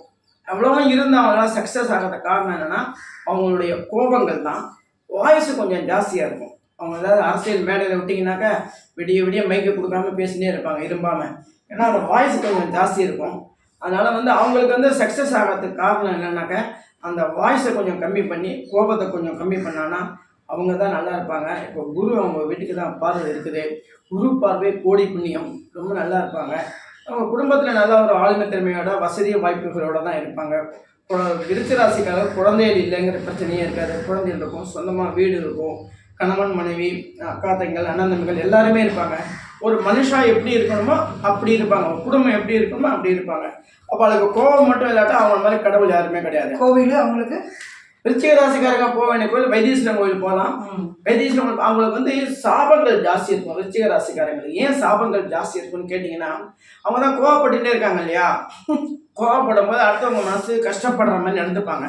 அவ்வளோவும் இருந்தால் அவங்களாம் சக்ஸஸ் ஆகிறத காரணம் என்னென்னா அவங்களுடைய கோபங்கள் தான். வாய்ஸ் கொஞ்சம் ஜாஸ்தியாக இருக்கும். அவங்க ஏதாவது அரசியல் மேடையில் விட்டிங்கனாக்கா விடிய விடிய மைக்கு கொடுக்காம பேசினே இருப்பாங்க இரும்பாமல் ஏன்னா அந்த வாய்ஸ் கொஞ்சம் ஜாஸ்தி இருக்கும். அதனால் வந்து அவங்களுக்கு வந்து சக்ஸஸ் ஆகிறதுக்கு காரணம் என்னன்னாக்கா அந்த வாய்ஸை கொஞ்சம் கம்மி பண்ணி கோபத்தை கொஞ்சம் கம்மி பண்ணான்னா அவங்க தான் நல்லா இருப்பாங்க. இப்போ குரு அவங்க வீட்டுக்கு தான் பார்வை இருக்குது. குரு பார்வை கோடி புண்ணியம். ரொம்ப நல்லா இருப்பாங்க. அவங்க குடும்பத்தில் நல்ல ஒரு ஆளுமை திறமையோட வசதி வாய்ப்புகளோட தான் இருப்பாங்க. கு- ராசிக்காரர் குழந்தைகள் இல்லைங்கிற பிரச்சனையே இருக்காது. குழந்தைகள் இருக்கும் சொந்தமாக வீடு இருக்கும் கணவன் மனைவி அக்கா தங்கள் அண்ணன் தம்பிகள் எல்லாருமே இருப்பாங்க. ஒரு மனுஷா எப்படி இருக்கணுமோ அப்படி இருப்பாங்க. குடும்பம் எப்படி இருக்கணுமோ அப்படி இருப்பாங்க. அப்போ அதுக்கு கோபம் மட்டும் இல்லாட்டா அவங்க மாதிரி கடவுள் யாருமே கிடையாது. கோவில் அவங்களுக்கு விருச்சிக ராசிக்காரங்க போக வேண்டிய கோயில் வைத்தீஸ்வரன் கோயில் போகலாம். வைத்தீஸ்வரன் கோயில் அவங்களுக்கு வந்து சாபங்கள் ஜாஸ்தி இருக்கும். விருச்சிக ராசிக்காரங்களுக்கு ஏன் சாபங்கள் ஜாஸ்தி இருக்கும்னு கேட்டிங்கன்னா அவங்க தான் கோவப்பட்டுட்டே இருக்காங்க இல்லையா? கோவப்படும் போது அடுத்தவங்க மனசு கஷ்டப்படுற மாதிரி நடந்துப்பாங்க.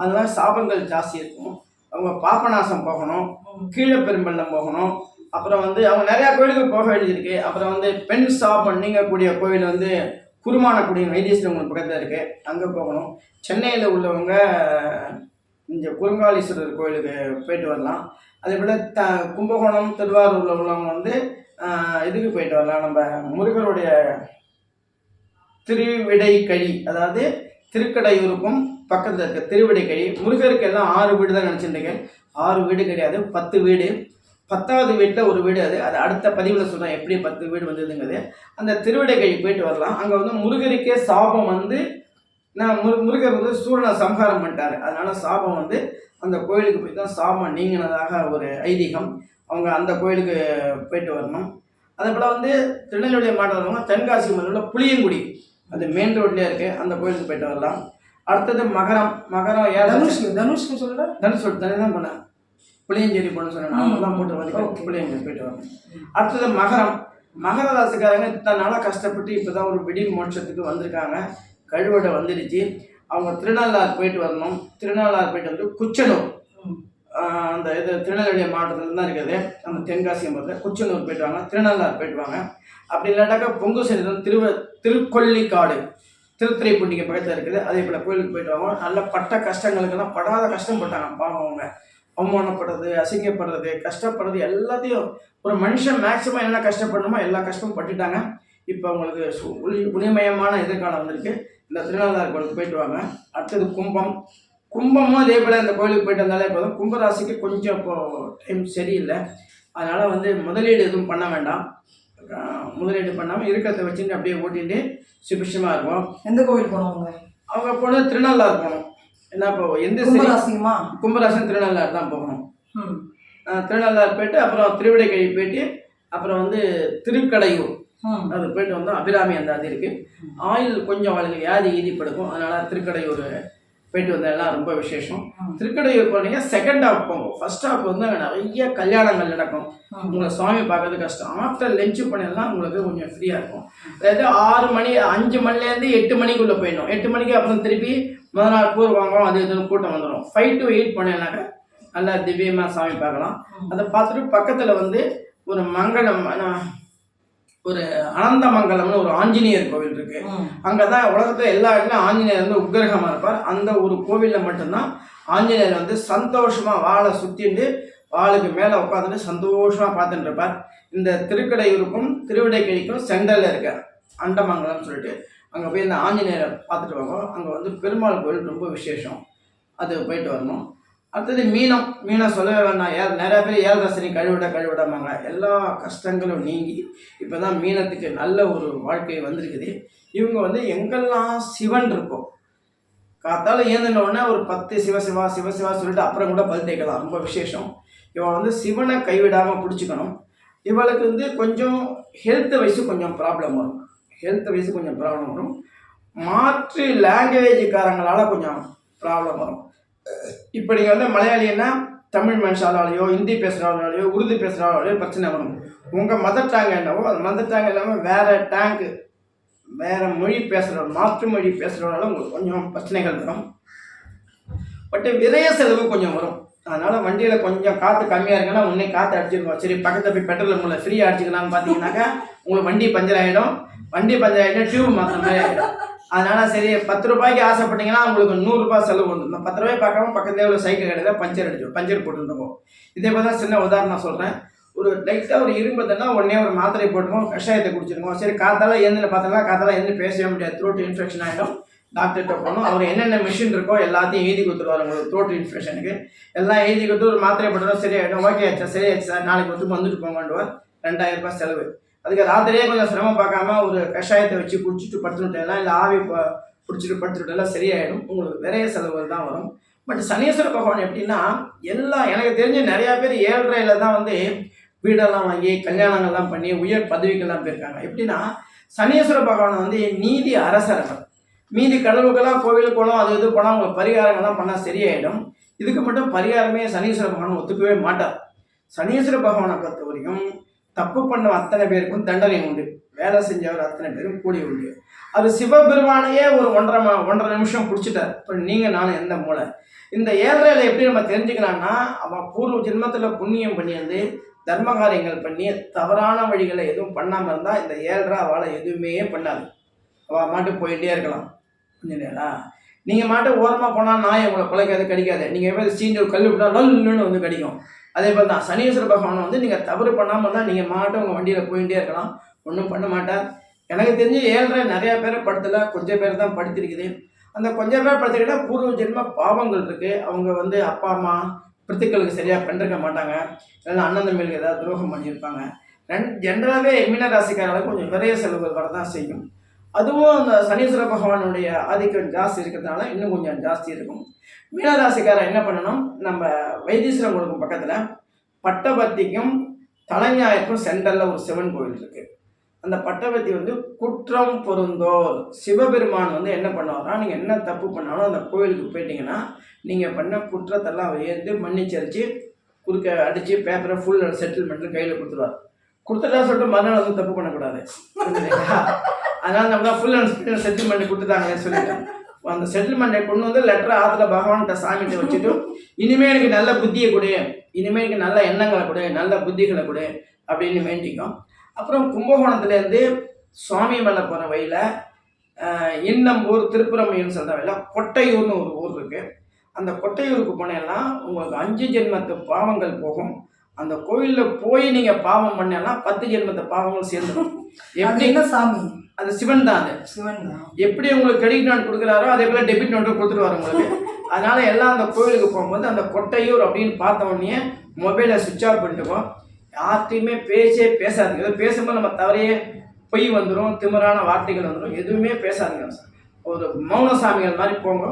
அதனால சாபங்கள் ஜாஸ்தி இருக்கும். அவங்க பாபநாசம் போகணும். கீழே பெரும்பள்ளம் போகணும். அப்புறம் வந்து அவங்க நிறையா கோயிலுக்கு போக வேண்டியது அப்புறம் வந்து பெண் சாபம் நீங்கக்கூடிய கோயில் வந்து குருமானக்குடி வைத்தீஸ்வரன் பக்கத்தில் இருக்கு. அங்கே போகணும். சென்னையில் உள்ளவங்க இந்த குறுங்காலீஸ்வரர் கோயிலுக்கு போயிட்டு வரலாம். அதே போல் த கும்பகோணம் திருவாரூரில் உள்ளவங்க வந்து இதுக்கு போயிட்டு வரலாம். நம்ம முருகருடைய திருவிடைக்கழி அதாவது திருக்கடையூருக்கும் பக்கத்தில் இருக்க திருவிடைக்கழி. முருகருக்கு எல்லாம் ஆறு வீடு தான் நினச்சிருந்தீங்க ஆறு வீடு கிடையாது பத்து வீடு. பத்தாவது வீட்டில் ஒரு வீடு அது. அது அடுத்த பதிவில் சொல்கிறேன் எப்படி பத்து வீடு வந்ததுங்கிறது. அந்த திருவிடை கழி போயிட்டு வரலாம். அங்கே வந்து முருகருக்கே சாபம் வந்து நான் முரு முருகர் வந்து சூரனை சம்ஹாரம் பண்ணிட்டாரு. அதனால சாபம் வந்து அந்த கோயிலுக்கு போய் தான் சாபம் நீங்கினதாக ஒரு ஐதீகம். அவங்க அந்த கோயிலுக்கு போயிட்டு வரணும். அதே போல் வந்து திருநெல்வேலி மாவட்டம் தென்காசி மலையில் புளியங்குடி. அது மெயின் ரோட்லேயே இருக்குது அந்த கோயிலுக்கு போயிட்டு வரலாம். அடுத்தது மகரம். மகரம் தனுஷ் தனுஷ்க்கு சொல்லல தனுஷ் தனி தான் பண்ணேன் புளியஞ்சேரி போன சொன்னேன். அவங்க தான் போட்டு வந்து. புளியஞ்சேரி போயிட்டு வரணும். அடுத்தது மகரம். மகர ராசிக்காரங்க இத்தனை நாளாக கஷ்டப்பட்டு இப்போ தான் ஒரு விடி மோட்சத்துக்கு வந்திருக்காங்க. கழுவடை வந்துடுச்சு. அவங்க திருநள்ளாறு போயிட்டு வரணும். திருநள்ளாறு போயிட்டு வந்து குச்சனூர். அந்த இது திருநெல்வேலி மாவட்டத்தில் தான் இருக்குது. அந்த தென்காசி மாவட்டத்தில் குச்சனூர் போயிட்டு வாங்க. திருநள்ளாறு போயிட்டு வாங்க. அப்படி இல்லாட்டாக்கா பொங்கு சனிதம் திருவ திருக்கொல்லிக்காடு திருத்துறைப்பூண்டிக்கு பக்கத்தில் இருக்குது. அதே போல் கோயிலுக்கு போயிட்டு வாங்க. நல்ல பட்ட கஷ்டங்களுக்கெல்லாம் படாத கஷ்டப்பட்டாங்க பாவம் அவங்க. அவமானப்படுறது அசிங்கப்படுறது கஷ்டப்படுறது எல்லாத்தையும் ஒரு மனுஷன் மேக்ஸிமம் என்ன கஷ்டப்படணுமோ எல்லா கஷ்டமும் பட்டுட்டாங்க. இப்போ அவங்களுக்கு ஒளி ஒளிமயமான எதிர்காலம் வந்திருக்கு. இந்த திருநாளார் கோயிலுக்கு போயிட்டு வாங்க. அடுத்தது கும்பம். கும்பமும் அதே போல் இந்த கோயிலுக்கு போயிட்டு வந்தாலே போதும். கும்பராசிக்கு கொஞ்சம் இப்போ டைம் சரியில்லை. அதனால் வந்து முதலீடு எதுவும் பண்ண வேண்டாம். முதலீடு பண்ணாமல் இருக்கிறத வச்சுட்டு அப்படியே ஓட்டிட்டு சுபிஷமாக இருக்கும் எந்த கோவில் போனவங்க அவங்க? போனது திருநள்ளாறு போகணும். ஏன்னா இப்போ எந்த சரி கும்பராசியுமா? திருநள்ளாறு தான் போகணும். திருநள்ளாறு போயிட்டு அப்புறம் திருவிடைக்கழி போயிட்டு அப்புறம் வந்து திருக்கடையூர். அது போயிட்டு வந்தோம் அபிராமி அந்த அது இருக்கு. ஆயில் கொஞ்சம் அவளுக்கு வியாதி ஈதி படுக்கும் அதனால திருக்கடையூர் போயிட்டு வந்த எல்லாம் ரொம்ப விசேஷம். திருக்கடையூர் போனீங்க செகண்ட் ஹாஃப் போங்க. ஃபர்ஸ்ட் ஹாஃப் வந்து அங்க நிறைய கல்யாணங்கள் நடக்கும். உங்களை சுவாமி பார்க்கறது கஷ்டம். ஆஃப்டர் லஞ்ச் பண்ணலாம் உங்களுக்கு கொஞ்சம் ஃப்ரீயாக இருக்கும். அதாவது ஆறு மணி அஞ்சு மணிலேருந்து எட்டு மணிக்குள்ளே போயிடணும். எட்டு மணிக்கு அப்புறம் திருப்பி முத நாள் கூர் வாங்குவோம் அது இதுன்னு கூட்டம் வந்துடும் ஃபைவ் டு எயிட் பண்ணினாக்க நல்லா திவ்யமாக சாமி பார்க்கலாம். அதை பார்த்துட்டு பக்கத்தில் வந்து ஒரு மங்களம் ஒரு அனந்தமங்கலம்னு ஒரு ஆஞ்சநேயர் கோவில் இருக்கு. ம். அங்கே தான் உலகத்தில் எல்லா இடத்துலையும் ஆஞ்சநேயர் வந்து உக்கிரகமாக இருப்பார். அந்த ஒரு கோவிலில் மட்டும்தான் ஆஞ்சநேயர் வந்து சந்தோஷமாக வாழை சுற்றிட்டு வாளுக்கு மேலே உட்காந்துட்டு சந்தோஷமாக பார்த்துட்டு இருப்பார். இந்த திருக்கடையூருக்கும் திருவிடைக்கழிக்கும் சென்டரில் இருக்க அண்டமங்கலம்னு சொல்லிட்டு. அங்கே போய் இந்த ஆஞ்சநேயரை பார்த்துட்டு வாங்க. அங்கே வந்து பெருமாள் கோவில் ரொம்ப விசேஷம். அது போயிட்டு வரணும். அடுத்தது மீனம். மீனம் சொல்லவே வேண்டாம். ஏ நிறைய பேர் ஏழரசனி கழுவிட கழுவிடாமாங்க. எல்லா கஷ்டங்களும் நீங்கி இப்போ தான் மீனத்துக்கு நல்ல ஒரு வாழ்க்கை வந்திருக்குது. இவங்க வந்து எங்கெல்லாம் சிவன் இருக்கோ காத்தால ஏந்தின உடனே ஒரு பத்து சிவசிவா சிவசிவா சொல்லிட்டு அப்புறம் கூட பல் தேய்க்கலாம். ரொம்ப விசேஷம். இவன் வந்து சிவனை கைவிடாமல் பிடிச்சிக்கணும். இவளுக்கு வந்து கொஞ்சம் ஹெல்த் வயசு கொஞ்சம் ப்ராப்ளம் வரும். ஹெல்த் வயசு கொஞ்சம் ப்ராப்ளம் வரும். மாற்று லாங்குவேஜுக்காரங்களால் கொஞ்சம் ப்ராப்ளம் வரும். இப்போ நீங்கள் வந்து மலையாளின்னா தமிழ் மனுஷாலாலேயோ ஹிந்தி பேசுகிறவங்களாலேயோ உருது பேசுகிறவங்களாலேயோ பிரச்சனை வரும். உங்கள் மதர் டேங் என்னவோ அந்த மதர் டேங் இல்லாமல் வேறு டேங்கு வேறு மொழி பேசுகிற மாற்று மொழி பேசுகிறவங்களால உங்களுக்கு கொஞ்சம் பிரச்சனைகள் வரும். பட் விரைய செலவு கொஞ்சம் வரும். அதனால் வண்டியில் கொஞ்சம் காற்று கம்மியாக இருக்குன்னா உடனே காற்று அடிச்சிருக்கோம் சரி பக்கத்தில் போய் பெட்ரோல் உங்களை ஃப்ரீயாக அடிச்சுக்கலாம்னு பார்த்தீங்கன்னாக்கா உங்களுக்கு வண்டி பஞ்சர் ஆகிடும் வண்டி பஞ்சர் ஆகிடும் டியூப் மாற்ற மாதிரி ஆகிடும் அதனால் சரி பத்து ரூபாய்க்கு ஆசைப்பட்டீங்கன்னா உங்களுக்கு நூறுரூபா செலவு வந்துடும் இந்த பத்து ரூபாய் பார்க்காம பக்கத்துல உள்ள சைக்கிள் கடையில் பஞ்சர் அடிச்சோம் பஞ்சர் போட்டுருந்தோம் இதே மாதிரி தான் சின்ன உதாரணம் சொல்கிறேன் ஒரு லைட்டாக ஒரு இரும்புதுன்னா உடனே ஒரு மாத்திரை போட்டுருவோம் கஷாயத்தை குடிச்சிருக்கோம். சரி காத்தால எழுந்து பார்த்தோம்னா காத்தால எழுந்து பேசவே முடியாது. த்ரோட் இன்ஃபெக்ஷன் ஆகிடும் டாக்டர்கிட்ட போகணும். அவர் என்னென்ன மிஷின் இருக்கோ எல்லாத்தையும் எழுதி கொடுத்துருவார் உங்களுக்கு த்ரோட் இன்ஃபெக்ஷனுக்கு எல்லாம் எழுதி கொடுத்து ஒரு மாத்திரை போட்டுருவோம். சரியாயிடும் ஓகே ஆச்சா. சரியாச்சு சார். நாளைக்கு வந்து வந்துட்டு போங்கன்றுவார் ரெண்டாயிரம் ரூபாய் செலவு. அதுக்கு ராத்திரியே கொஞ்சம் சிரமம் பார்க்காம ஒரு கஷாயத்தை வச்சு குடிச்சிட்டு படுத்துட்டேலாம் இல்லை ஆவி பிடிச்சிட்டு படுத்துட்டெல்லாம் சரியாயிடும். உங்களுக்கு விரைய செலவுகள் தான் வரும். பட் சனீஸ்வர பகவான் எப்படின்னா எல்லாம் எனக்கு தெரிஞ்சு நிறையா பேர் ஏழ்றையில் தான் வந்து வீடெல்லாம் வாங்கி கல்யாணங்கள்லாம் பண்ணி உயர் பதவிக்கெல்லாம் போயிருக்காங்க. எப்படின்னா சனீஸ்வர பகவான் வந்து நீதி அரசர்கள் மீதி கடவுளுக்கெல்லாம் கோவிலுக்கு போனோம் அது இது போனால் அவங்க பரிகாரங்கள்லாம் பண்ணால் சரியாயிடும். இதுக்கு மட்டும் பரிகாரமே சனீஸ்வர பகவான் ஒத்துக்கவே மாட்டார். சனீஸ்வர பகவானை பொறுத்த வரைக்கும் தப்பு பண்ண அத்தனை பேருக்கும் தண்டனை உண்டு. வேலை செஞ்சவர் அத்தனை பேரும் கூடி உண்டு. அது சிவபெருமானையே ஒரு ஒன்றரை ஒன்றரை நிமிஷம் பிடிச்சிட்டார். இப்போ நீங்கள் நானும் எந்த மூளை? இந்த ஏழ்றையில் எப்படி நம்ம தெரிஞ்சுக்கலாம்னா அவன் பூர்வ ஜென்மத்தில் புண்ணியம் பண்ணியிருந்து தர்ம காரியங்கள் பண்ணி தவறான வழிகளை எதுவும் பண்ணாமல் இருந்தால் இந்த ஏழரை அவளை எதுவுமே பண்ணாது. அவள் மாட்டு போயிட்டே இருக்கலாம். புரிஞ்சுங்களா நீங்கள் மாட்டு ஓரமாக போனால் நான் உங்களை குலைக்காது கடிக்காது. நீங்கள் எப்படி சீஞ்சு ஒரு கல் விட்டா லல்லுன்னு வந்து கடிக்கும். அதே போல் தான் சனீஸ்வர பகவான் வந்து நீங்கள் தவறு பண்ணாமல் இருந்தால் நீங்கள் மாட்டு உங்கள் வண்டியில் போயிட்டே இருக்கலாம். ஒன்றும் பண்ண மாட்டார். எனக்கு தெரிஞ்சு ஏழரை நிறையா பேரை படுத்தலை கொஞ்சம் பேர் தான் படுத்திருக்குது. அந்த கொஞ்சம் பேர் படுத்துக்கிட்டால் பூர்வ ஜென்ம பாவங்கள் இருக்குது அவங்க வந்து அப்பா அம்மா பிரித்துக்களுக்கு சரியாக பண்ணிருக்க மாட்டாங்க. இல்லைன்னா அண்ணன் தம்பிகளுக்கு ஏதாவது துரோகம் பண்ணியிருப்பாங்க. ரெண்டு ஜென்ரலாகவே மீனராசிக்காரர்களுக்கு கொஞ்சம் விரைய செலவுகள் வரதான் செய்யும். அதுவும் அந்த சனீஸ்வர பகவானுடைய ஆதிக்கம் ஜாஸ்தி இருக்கிறதுனால இன்னும் கொஞ்சம் ஜாஸ்தி இருக்கும். மீனராசிக்காரன் என்ன பண்ணணும்? நம்ம வைத்தீஸ்வரம் கொடுக்கும் பக்கத்தில் பட்டபர்த்திக்கும் தலைஞாயிற்கும் சென்டரில் ஒரு சிவன் கோயில் இருக்குது அந்த பட்டபர்த்தி வந்து குற்றம் பொருந்தோர். சிவபெருமான் வந்து என்ன பண்ணுவாரா? நீங்கள் என்ன தப்பு பண்ணாலும் அந்த கோவிலுக்கு போயிட்டீங்கன்னா நீங்கள் பண்ண குற்றத்தெல்லாம் ஏந்து மன்னிச்சரித்து குறுக்க அடித்து பேப்பரை ஃபுல் செட்டில்மெண்ட்டில் கையில் கொடுத்துருவார். கொடுத்துட்டா சொல்லிட்டு மறுநாள் வந்து தப்பு பண்ணக்கூடாது. அதனால நம்ம தான் ஃபுல் அண்ட் செட்டில்மெண்ட் கொடுத்துட்டாங்கன்னு சொல்லிட்டு. அந்த செட்டில்மெண்ட்டை கொண்டு வந்து லெட்டரை ஆற்றுல பகவான்கிட்ட சாமிகிட்ட வச்சுட்டு இனிமே எனக்கு நல்ல புத்தியை கொடு இனிமே எனக்கு நல்ல எண்ணங்களை கொடு நல்ல புத்திகளை கொடு அப்படின்னு வேண்டிக்கும். அப்புறம் கும்பகோணத்துலேருந்து சுவாமி மலை போகிற வழியில் ஊர் திருப்புறமையூர்னு சொல்கிற வழியில் கொட்டையூர்னு ஒரு ஊர் இருக்குது அந்த கொட்டையூருக்கு போனேன்னா உங்களுக்கு அஞ்சு ஜென்மத்து பாவங்கள் போகும். அந்த கோயிலில் போய் நீங்கள் பாவம் பண்ணேன்னா பத்து ஜென்மத்து பாவங்கள் சேர்ந்துடும் அது எப்படி? என்ன சாமி? அது சிவன் தான் அது. சிவன் தான். எப்படி உங்களுக்கு கிரெடிட் நோட் கொடுக்குறாரோ அதே போல் டெபிட் நோட்டும் கொடுத்துருவாரு உங்களுக்கு. அதனால எல்லாம் அந்த கோயிலுக்கு போகும்போது அந்த கொட்டையூர் அப்படின்னு பார்த்த உடனே மொபைலை சுவிட்ச் ஆஃப் பண்ணிட்டுவோம் யார்கிட்டையுமே பேச்சே பேசாதுங்க ஏதோ பேசும்போது நம்ம தவறையே பொய் வந்துடும் திமிரான வார்த்தைகள் வந்துடும் எதுவுமே பேசாதுங்க. ஒரு மௌன சாமிகள் மாதிரி போங்க.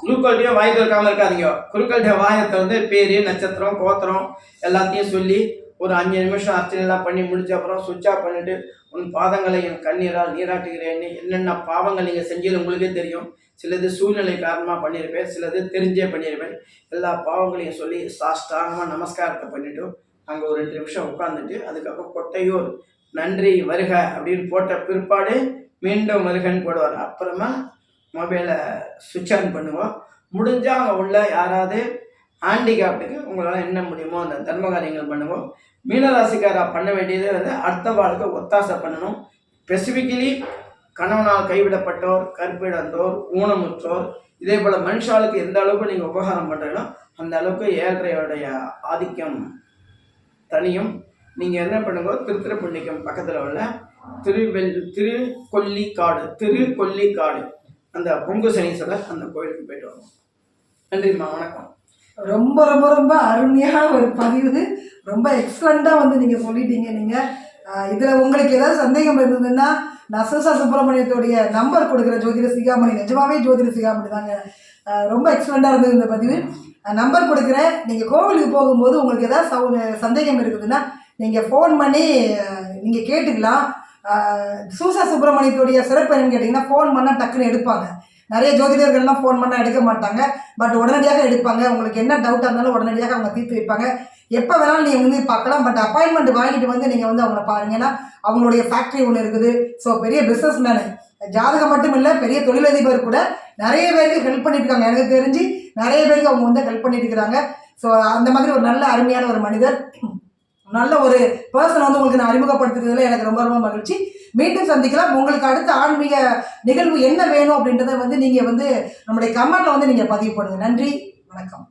குருக்கள்கிட்டயும் வாய் திறக்காம இருக்காதீங்க. குருக்கள்கிட்ட வாயத்தை வந்து பேர் நட்சத்திரம் கோத்திரம் எல்லாத்தையும் சொல்லி ஒரு அஞ்சு நிமிஷம் அர்ச்சனைலாம் பண்ணி முடிச்ச அப்புறம் சுவிட்ச் ஆஃப் பண்ணிட்டு உன் பாதங்களை என் கண்ணீரால் நீராட்டுகிறேன்னு என்னென்ன பாவங்கள் நீங்கள் செஞ்சது உங்களுக்கே தெரியும். சிலது சூழ்நிலை காரணமாக பண்ணியிருப்பேன் சிலது தெரிஞ்சே பண்ணியிருப்பேன். எல்லா பாவங்களையும் சொல்லி சாஷ்டாங்கமாக நமஸ்காரத்தை பண்ணிவிட்டு அங்கே ஒரு ரெண்டு நிமிஷம் உட்காந்துட்டு அதுக்கப்புறம் கொட்டையூர் நன்றி வருக அப்படின்னு போட்ட பிற்பாடு மீண்டும் வருகன்னு போடுவார். அப்புறமா மொபைலை சுவிட்ச் ஆன் பண்ணுவோம். முடிஞ்சால் அங்கே உள்ள யாராவது ஹேண்டிகேப்டுக்கு உங்களால் என்ன முடியுமோ அந்த தர்ம காரியங்கள் பண்ணுவோம். மீனராசிக்காராக பண்ண வேண்டியது வந்து அடுத்த வாழ்க்கை ஒத்தாசை பண்ணணும். ஸ்பெசிஃபிக்கலி கணவனால் கைவிடப்பட்டோர் கற்பிடந்தோர் ஊனமுற்றோர் இதே போல் மனுஷாளுக்கு எந்த அளவுக்கு நீங்கள் உபகாரம் பண்ணுறீங்களோ அந்த அளவுக்கு ஏழ்றையோடைய ஆதிக்கம் தனியும். நீங்கள் என்ன பண்ணுங்க? திருத்திருப்பள்ளிக்கம் பக்கத்தில் உள்ள திருவெல் திருக்கொல்லிக்காடு திருக்கொல்லிக்காடு. அந்த பொங்கு சனீஸ்வரர் அந்த கோயிலுக்கு போயிட்டு வருவோம். நன்றிம்மா வணக்கம். ரொம்ப ரொம்ப ரொம்ப அருமையான ஒரு பதிவு. ரொம்ப எக்ஸலண்ட்டாக வந்து நீங்கள் சொல்லிட்டீங்க நீங்கள் இதில் உங்களுக்கு ஏதாவது சந்தேகம் இருந்ததுன்னா நசசா சுப்பிரமணியத்துடைய நம்பர் கொடுக்குற ஜோதிட சிகாமணி நிஜமாவே ஜோதிட சிகாமணி தாங்க. ரொம்ப எக்ஸலண்ட்டாக இருந்தது இந்த பதிவு. நம்பர் கொடுக்குறேன். நீங்கள் கோவிலுக்கு போகும்போது உங்களுக்கு ஏதாவது சவு சந்தேகம் இருக்குதுன்னா நீங்கள் ஃபோன் பண்ணி நீங்கள் கேட்டுக்கலாம். சூசா சுப்பிரமணியத்துடைய சிறப்பு என்னன்னு கேட்டிங்கன்னா ஃபோன் பண்ணால் டக்குன்னு எடுப்பாங்க. நிறைய ஜோதிடர்கள்லாம் ஃபோன் பண்ணால் எடுக்க மாட்டாங்க. பட் உடனடியாக எடுப்பாங்க. உங்களுக்கு என்ன டவுட்டாக இருந்தாலும் உடனடியாக அவங்க தீர்த்து வைப்பாங்க. எப்போ வேணாலும் நீங்கள் வந்து பார்க்கலாம். பட் அப்பாயின்மெண்ட் வாங்கிட்டு வந்து நீங்கள் வந்து அவங்கள பாருங்க. ஏன்னா அவங்களுடைய ஃபேக்ட்ரி ஒன்று இருக்குது. ஸோ பெரிய பிஸ்னஸ் மேனு ஜாதகம் மட்டும் இல்லை பெரிய தொழிலதிபர் கூட நிறைய பேருக்கு ஹெல்ப் பண்ணிட்டு இருக்காங்க. எனக்கு தெரிஞ்சு நிறைய பேருக்கு அவங்க வந்து ஹெல்ப் பண்ணிட்டு இருக்கிறாங்க. ஸோ அந்த மாதிரி ஒரு நல்ல அருமையான ஒரு மனிதர். நல்ல ஒரு பர்சன் வந்து உங்களுக்கு நான் அறிமுகப்படுத்துறதுல எனக்கு ரொம்ப ரொம்ப மகிழ்ச்சி. மீண்டும் சந்திக்கலாம். உங்களுக்கு அடுத்த ஆன்மீக நிகழ்வு என்ன வேணும் அப்படின்றத வந்து நீங்கள் வந்து நம்முடைய கமெண்ட்ல வந்து நீங்கள் பதிவு பண்ணுங்க. நன்றி. வணக்கம்.